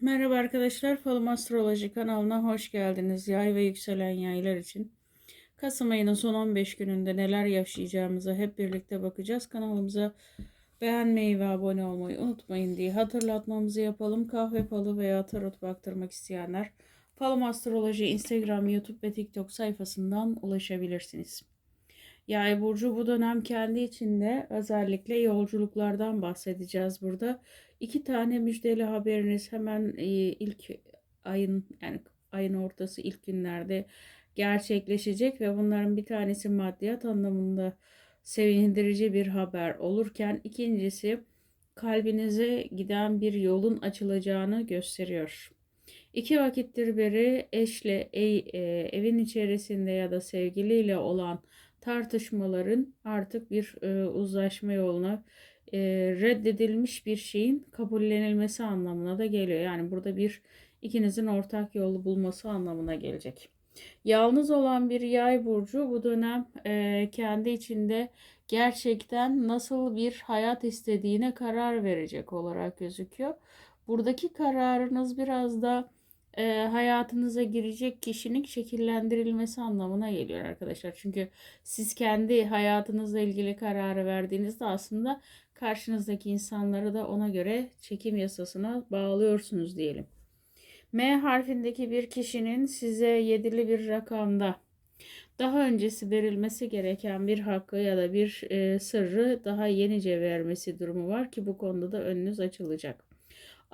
Merhaba arkadaşlar, Falım Astroloji kanalına hoş geldiniz. Yay ve yükselen yaylar için. Kasım ayının son 15 gününde neler yaşayacağımıza hep birlikte bakacağız. Kanalımıza beğenmeyi ve abone olmayı unutmayın diye hatırlatmamızı yapalım. Kahve falı veya tarot baktırmak isteyenler Falım Astroloji Instagram, YouTube ve TikTok sayfasından ulaşabilirsiniz. Yay burcu bu dönem kendi içinde özellikle yolculuklardan bahsedeceğiz burada. İki tane müjdeli haberiniz hemen e, ilk ayın yani ayın ortası ilk günlerde gerçekleşecek ve bunların bir tanesi maddiyat anlamında sevindirici bir haber olurken ikincisi kalbinize giden bir yolun açılacağını gösteriyor. İki vakittir beri eşle e, evin içerisinde ya da sevgiliyle olan tartışmaların artık bir e, uzlaşma yoluna e, reddedilmiş bir şeyin kabullenilmesi anlamına da geliyor. Yani burada bir ikinizin ortak yolu bulması anlamına gelecek. Yalnız olan bir yay burcu bu dönem e, kendi içinde gerçekten nasıl bir hayat istediğine karar verecek olarak gözüküyor. Buradaki kararınız biraz da e, hayatınıza girecek kişinin şekillendirilmesi anlamına geliyor arkadaşlar. Çünkü siz kendi hayatınızla ilgili kararı verdiğinizde aslında karşınızdaki insanları da ona göre çekim yasasına bağlıyorsunuz diyelim. M harfindeki bir kişinin size yedili bir rakamda daha öncesi verilmesi gereken bir hakkı ya da bir e, sırrı daha yenice vermesi durumu var ki bu konuda da önünüz açılacak.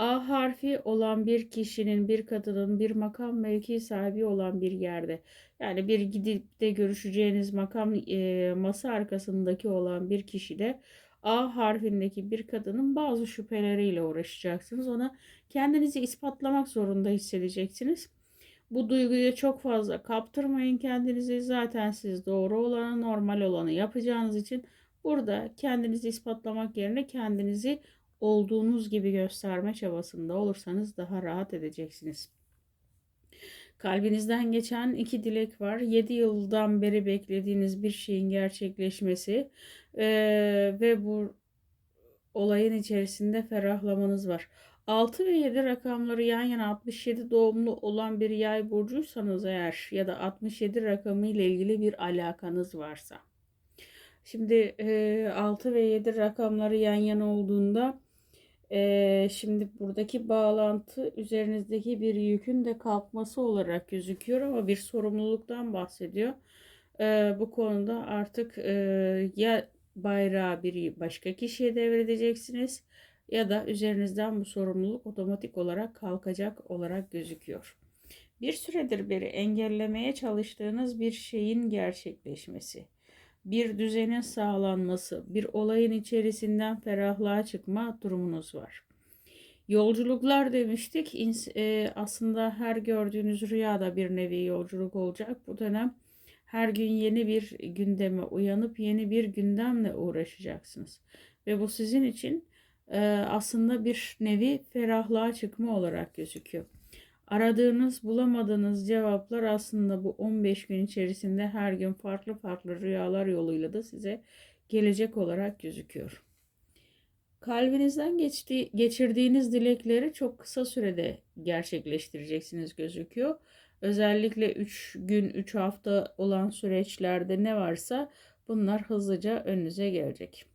A harfi olan bir kişinin, bir kadının bir makam mevki sahibi olan bir yerde yani bir gidip de görüşeceğiniz makam e, masa arkasındaki olan bir kişi de A harfindeki bir kadının bazı şüpheleriyle uğraşacaksınız. Ona kendinizi ispatlamak zorunda hissedeceksiniz. Bu duyguyu çok fazla kaptırmayın kendinizi. Zaten siz doğru olanı, normal olanı yapacağınız için burada kendinizi ispatlamak yerine kendinizi olduğunuz gibi gösterme çabasında olursanız daha rahat edeceksiniz. Kalbinizden geçen iki dilek var. 7 yıldan beri beklediğiniz bir şeyin gerçekleşmesi ee, ve bu olayın içerisinde ferahlamanız var. 6 ve 7 rakamları yan yana 67 doğumlu olan bir yay burcuysanız eğer ya da 67 rakamı ile ilgili bir alakanız varsa. Şimdi e, 6 ve 7 rakamları yan yana olduğunda ee, şimdi buradaki bağlantı üzerinizdeki bir yükün de kalkması olarak gözüküyor ama bir sorumluluktan bahsediyor. Ee, bu konuda artık e, ya bayrağı bir başka kişiye devredeceksiniz ya da üzerinizden bu sorumluluk otomatik olarak kalkacak olarak gözüküyor. Bir süredir beri engellemeye çalıştığınız bir şeyin gerçekleşmesi bir düzenin sağlanması, bir olayın içerisinden ferahlığa çıkma durumunuz var. Yolculuklar demiştik. E, aslında her gördüğünüz rüyada bir nevi yolculuk olacak. Bu dönem her gün yeni bir gündeme uyanıp yeni bir gündemle uğraşacaksınız. Ve bu sizin için e, aslında bir nevi ferahlığa çıkma olarak gözüküyor. Aradığınız, bulamadığınız cevaplar aslında bu 15 gün içerisinde her gün farklı farklı rüyalar yoluyla da size gelecek olarak gözüküyor. Kalbinizden geçti, geçirdiğiniz dilekleri çok kısa sürede gerçekleştireceksiniz gözüküyor. Özellikle 3 gün, 3 hafta olan süreçlerde ne varsa bunlar hızlıca önünüze gelecek.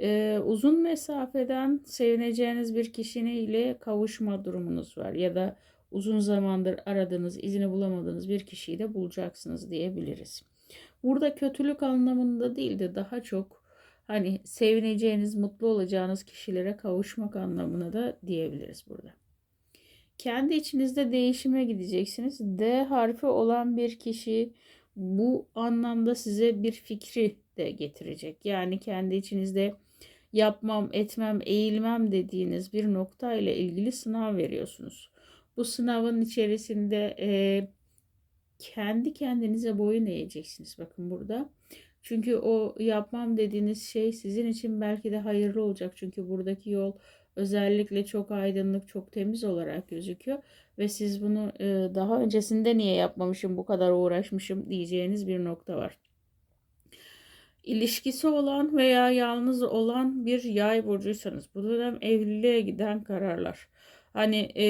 Ee, uzun mesafeden sevineceğiniz bir kişiyle kavuşma durumunuz var ya da uzun zamandır aradığınız, izini bulamadığınız bir kişiyi de bulacaksınız diyebiliriz. Burada kötülük anlamında değil de daha çok hani sevineceğiniz, mutlu olacağınız kişilere kavuşmak anlamına da diyebiliriz burada. Kendi içinizde değişime gideceksiniz. D harfi olan bir kişi bu anlamda size bir fikri de getirecek. Yani kendi içinizde yapmam, etmem, eğilmem dediğiniz bir nokta ile ilgili sınav veriyorsunuz. Bu sınavın içerisinde e, kendi kendinize boyun eğeceksiniz. Bakın burada. Çünkü o yapmam dediğiniz şey sizin için belki de hayırlı olacak. Çünkü buradaki yol özellikle çok aydınlık, çok temiz olarak gözüküyor. Ve siz bunu e, daha öncesinde niye yapmamışım, bu kadar uğraşmışım diyeceğiniz bir nokta var. İlişkisi olan veya yalnız olan bir yay burcuysanız bu dönem evliliğe giden kararlar. Hani e,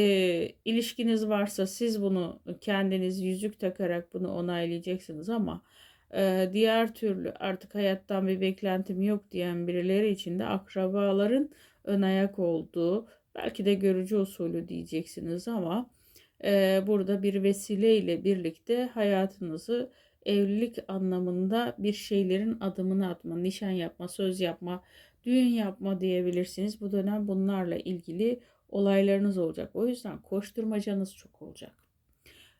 ilişkiniz varsa siz bunu kendiniz yüzük takarak bunu onaylayacaksınız ama e, diğer türlü artık hayattan bir beklentim yok diyen birileri için de akrabaların ön ayak olduğu belki de görücü usulü diyeceksiniz ama e, burada bir vesile ile birlikte hayatınızı evlilik anlamında bir şeylerin adımını atma, nişan yapma, söz yapma, düğün yapma diyebilirsiniz. Bu dönem bunlarla ilgili olaylarınız olacak. O yüzden koşturmacanız çok olacak.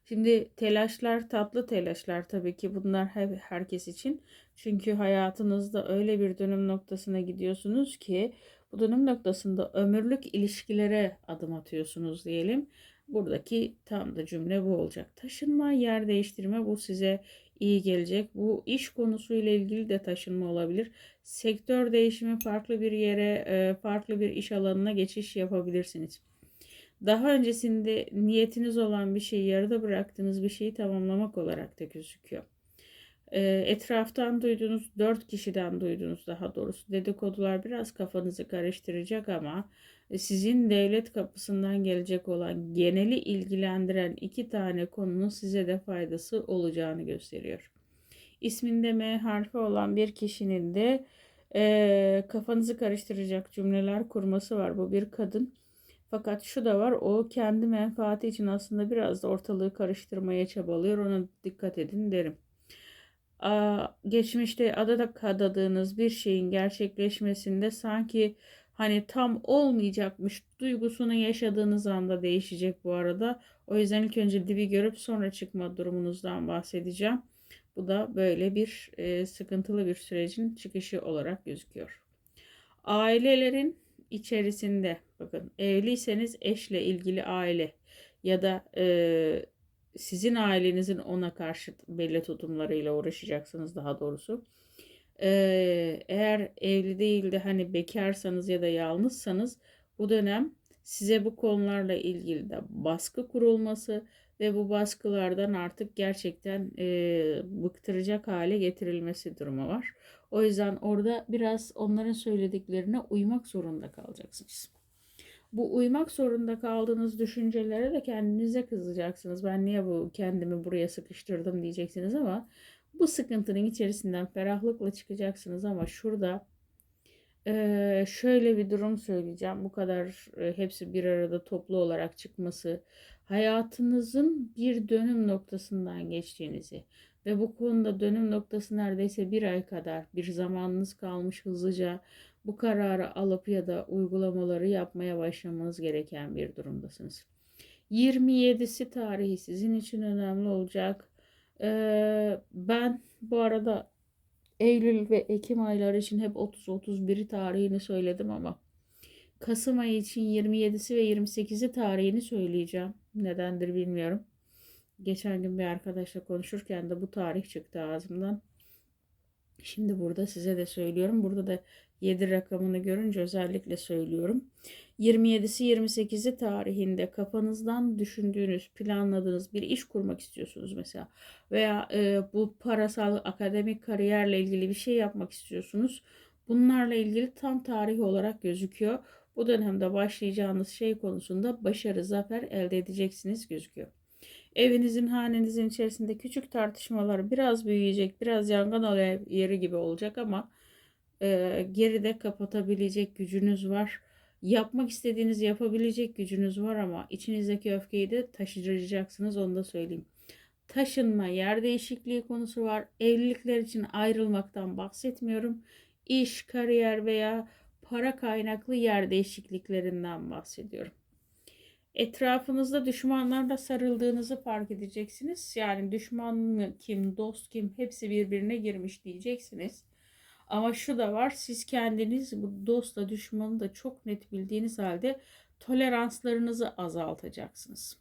Şimdi telaşlar tatlı telaşlar tabii ki bunlar herkes için. Çünkü hayatınızda öyle bir dönüm noktasına gidiyorsunuz ki bu dönüm noktasında ömürlük ilişkilere adım atıyorsunuz diyelim. Buradaki tam da cümle bu olacak. Taşınma, yer değiştirme bu size iyi gelecek. Bu iş konusuyla ilgili de taşınma olabilir. Sektör değişimi farklı bir yere, e, farklı bir iş alanına geçiş yapabilirsiniz. Daha öncesinde niyetiniz olan bir şeyi yarıda bıraktığınız bir şeyi tamamlamak olarak da gözüküyor. E, etraftan duyduğunuz, dört kişiden duyduğunuz daha doğrusu dedikodular biraz kafanızı karıştıracak ama sizin devlet kapısından gelecek olan geneli ilgilendiren iki tane konunun size de faydası olacağını gösteriyor. İsminde M harfi olan bir kişinin de e, kafanızı karıştıracak cümleler kurması var. Bu bir kadın. Fakat şu da var o kendi menfaati için aslında biraz da ortalığı karıştırmaya çabalıyor. Ona dikkat edin derim. Geçmişte adada adadığınız bir şeyin gerçekleşmesinde sanki hani tam olmayacakmış duygusunu yaşadığınız anda değişecek bu arada. O yüzden ilk önce dibi görüp sonra çıkma durumunuzdan bahsedeceğim. Bu da böyle bir e, sıkıntılı bir sürecin çıkışı olarak gözüküyor. Ailelerin içerisinde bakın evliyseniz eşle ilgili aile ya da e, sizin ailenizin ona karşı belli tutumlarıyla uğraşacaksınız daha doğrusu eğer evli değil de hani bekarsanız ya da yalnızsanız bu dönem size bu konularla ilgili de baskı kurulması ve bu baskılardan artık gerçekten e, bıktıracak hale getirilmesi durumu var. O yüzden orada biraz onların söylediklerine uymak zorunda kalacaksınız. Bu uymak zorunda kaldığınız düşüncelere de kendinize kızacaksınız. Ben niye bu kendimi buraya sıkıştırdım diyeceksiniz ama bu sıkıntının içerisinden ferahlıkla çıkacaksınız ama şurada şöyle bir durum söyleyeceğim. Bu kadar hepsi bir arada toplu olarak çıkması hayatınızın bir dönüm noktasından geçtiğinizi ve bu konuda dönüm noktası neredeyse bir ay kadar bir zamanınız kalmış hızlıca bu kararı alıp ya da uygulamaları yapmaya başlamanız gereken bir durumdasınız. 27'si tarihi sizin için önemli olacak. Ee, ben bu arada Eylül ve Ekim ayları için hep 30-31 tarihini söyledim ama Kasım ayı için 27'si ve 28'i tarihini söyleyeceğim. Nedendir bilmiyorum. Geçen gün bir arkadaşla konuşurken de bu tarih çıktı ağzımdan. Şimdi burada size de söylüyorum. Burada da 7 rakamını görünce özellikle söylüyorum. 27'si 28'i tarihinde kafanızdan düşündüğünüz, planladığınız bir iş kurmak istiyorsunuz mesela veya e, bu parasal akademik kariyerle ilgili bir şey yapmak istiyorsunuz. Bunlarla ilgili tam tarih olarak gözüküyor. Bu dönemde başlayacağınız şey konusunda başarı, zafer elde edeceksiniz gözüküyor. Evinizin, hanenizin içerisinde küçük tartışmalar biraz büyüyecek, biraz yangın yeri gibi olacak ama e, geride kapatabilecek gücünüz var. Yapmak istediğiniz yapabilecek gücünüz var ama içinizdeki öfkeyi de taşıyacaksınız onu da söyleyeyim. Taşınma, yer değişikliği konusu var. Evlilikler için ayrılmaktan bahsetmiyorum. İş, kariyer veya para kaynaklı yer değişikliklerinden bahsediyorum. Etrafınızda düşmanlarla sarıldığınızı fark edeceksiniz. Yani düşman kim, dost kim hepsi birbirine girmiş diyeceksiniz. Ama şu da var siz kendiniz bu dostla düşmanı da çok net bildiğiniz halde toleranslarınızı azaltacaksınız.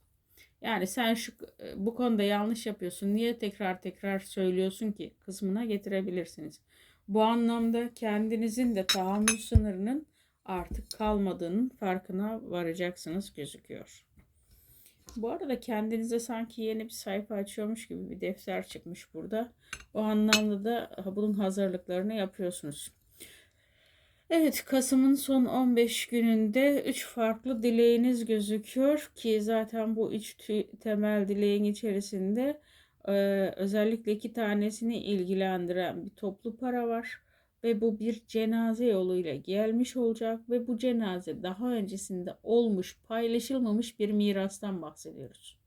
Yani sen şu bu konuda yanlış yapıyorsun. Niye tekrar tekrar söylüyorsun ki kısmına getirebilirsiniz. Bu anlamda kendinizin de tahammül sınırının artık kalmadığının farkına varacaksınız gözüküyor. Bu arada kendinize sanki yeni bir sayfa açıyormuş gibi bir defter çıkmış burada. O anlamda da bunun hazırlıklarını yapıyorsunuz. Evet, Kasım'ın son 15 gününde 3 farklı dileğiniz gözüküyor ki zaten bu 3 temel dileğin içerisinde e, özellikle iki tanesini ilgilendiren bir toplu para var ve bu bir cenaze yoluyla gelmiş olacak ve bu cenaze daha öncesinde olmuş, paylaşılmamış bir mirastan bahsediyoruz.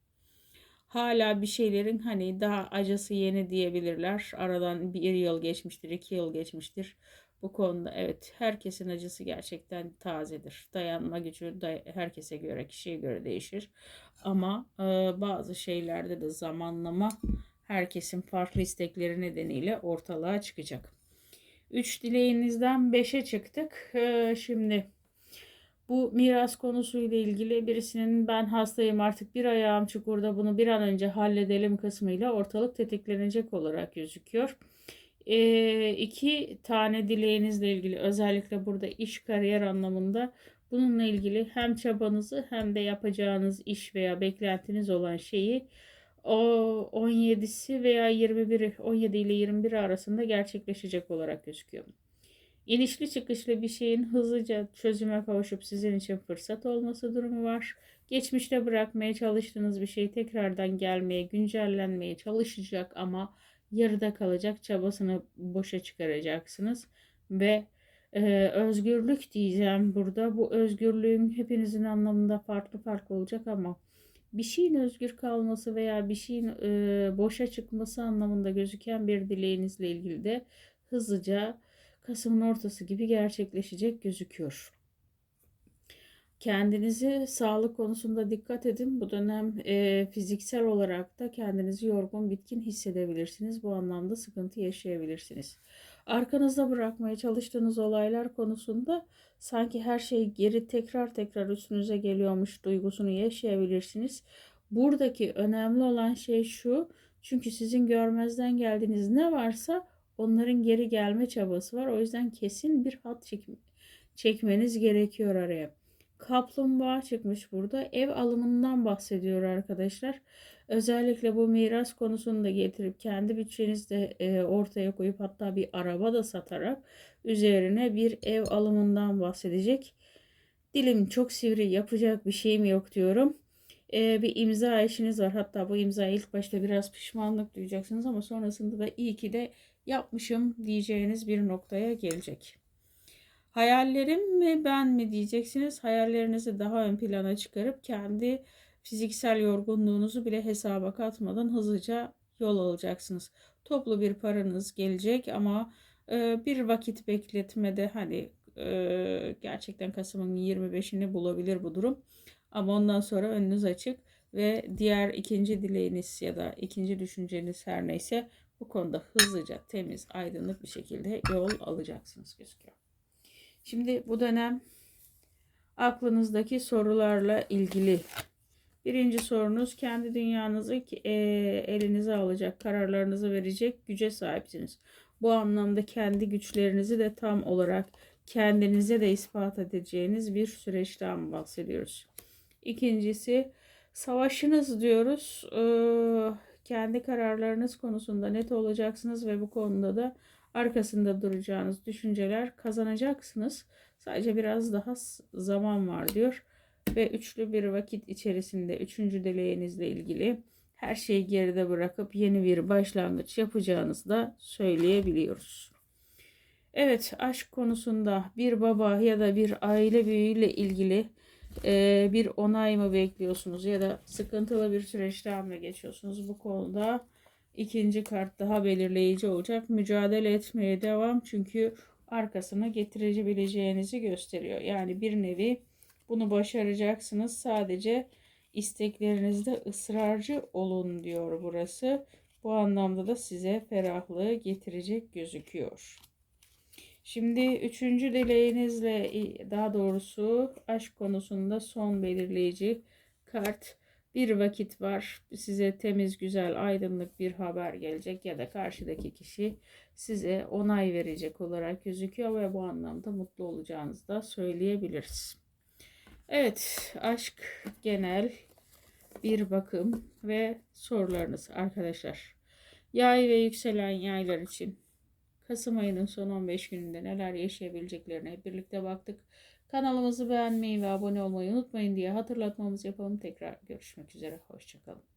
Hala bir şeylerin hani daha acısı yeni diyebilirler. Aradan bir yıl geçmiştir, iki yıl geçmiştir. Bu konuda evet herkesin acısı gerçekten tazedir. Dayanma gücü da herkese göre, kişiye göre değişir. Ama e, bazı şeylerde de zamanlama herkesin farklı istekleri nedeniyle ortalığa çıkacak. Üç dileğinizden beşe çıktık. E, şimdi bu miras konusuyla ilgili birisinin ben hastayım artık bir ayağım çukurda bunu bir an önce halledelim kısmıyla ortalık tetiklenecek olarak gözüküyor. E, iki tane dileğinizle ilgili özellikle burada iş kariyer anlamında bununla ilgili hem çabanızı hem de yapacağınız iş veya beklentiniz olan şeyi o 17'si veya 21'i 17 ile 21 arasında gerçekleşecek olarak gözüküyor. İnişli çıkışlı bir şeyin hızlıca çözüme kavuşup sizin için fırsat olması durumu var. Geçmişte bırakmaya çalıştığınız bir şey tekrardan gelmeye, güncellenmeye çalışacak ama yarıda kalacak çabasını boşa çıkaracaksınız ve e, özgürlük diyeceğim burada. Bu özgürlüğün hepinizin anlamında farklı farklı olacak ama bir şeyin özgür kalması veya bir şeyin e, boşa çıkması anlamında gözüken bir dileğinizle ilgili de hızlıca Kasım'ın ortası gibi gerçekleşecek gözüküyor. Kendinizi sağlık konusunda dikkat edin. Bu dönem e, fiziksel olarak da kendinizi yorgun, bitkin hissedebilirsiniz. Bu anlamda sıkıntı yaşayabilirsiniz. Arkanızda bırakmaya çalıştığınız olaylar konusunda sanki her şey geri tekrar tekrar üstünüze geliyormuş duygusunu yaşayabilirsiniz. Buradaki önemli olan şey şu. Çünkü sizin görmezden geldiğiniz ne varsa onların geri gelme çabası var. O yüzden kesin bir hat çek çekmeniz gerekiyor araya. Kaplumbağa çıkmış burada. Ev alımından bahsediyor arkadaşlar. Özellikle bu miras konusunu da getirip kendi bütçenizde e, ortaya koyup hatta bir araba da satarak üzerine bir ev alımından bahsedecek. Dilim çok sivri yapacak bir şeyim yok diyorum. E, bir imza işiniz var. Hatta bu imza ilk başta biraz pişmanlık duyacaksınız ama sonrasında da iyi ki de yapmışım diyeceğiniz bir noktaya gelecek. Hayallerim mi ben mi diyeceksiniz. Hayallerinizi daha ön plana çıkarıp kendi fiziksel yorgunluğunuzu bile hesaba katmadan hızlıca yol alacaksınız. Toplu bir paranız gelecek ama e, bir vakit bekletmede hani e, gerçekten Kasım'ın 25'ini bulabilir bu durum. Ama ondan sonra önünüz açık ve diğer ikinci dileğiniz ya da ikinci düşünceniz her neyse bu konuda hızlıca, temiz, aydınlık bir şekilde yol alacaksınız gözüküyor. Şimdi bu dönem aklınızdaki sorularla ilgili birinci sorunuz kendi dünyanızı e, elinize alacak, kararlarınızı verecek güce sahipsiniz. Bu anlamda kendi güçlerinizi de tam olarak kendinize de ispat edeceğiniz bir süreçten bahsediyoruz. İkincisi savaşınız diyoruz. Ee, kendi kararlarınız konusunda net olacaksınız ve bu konuda da arkasında duracağınız düşünceler kazanacaksınız. Sadece biraz daha zaman var diyor. Ve üçlü bir vakit içerisinde üçüncü dileğinizle ilgili her şeyi geride bırakıp yeni bir başlangıç yapacağınızı da söyleyebiliyoruz. Evet aşk konusunda bir baba ya da bir aile büyüğüyle ilgili e, bir onay mı bekliyorsunuz ya da sıkıntılı bir süreçten mi geçiyorsunuz bu konuda ikinci kart daha belirleyici olacak. Mücadele etmeye devam çünkü arkasına getirebileceğinizi gösteriyor. Yani bir nevi bunu başaracaksınız. Sadece isteklerinizde ısrarcı olun diyor burası. Bu anlamda da size ferahlığı getirecek gözüküyor. Şimdi üçüncü dileğinizle daha doğrusu aşk konusunda son belirleyici kart bir vakit var size temiz güzel aydınlık bir haber gelecek ya da karşıdaki kişi size onay verecek olarak gözüküyor ve bu anlamda mutlu olacağınızı da söyleyebiliriz. Evet aşk genel bir bakım ve sorularınız arkadaşlar. Yay ve yükselen yaylar için Kasım ayının son 15 gününde neler yaşayabileceklerine hep birlikte baktık. Kanalımızı beğenmeyi ve abone olmayı unutmayın diye hatırlatmamız yapalım. Tekrar görüşmek üzere. Hoşçakalın.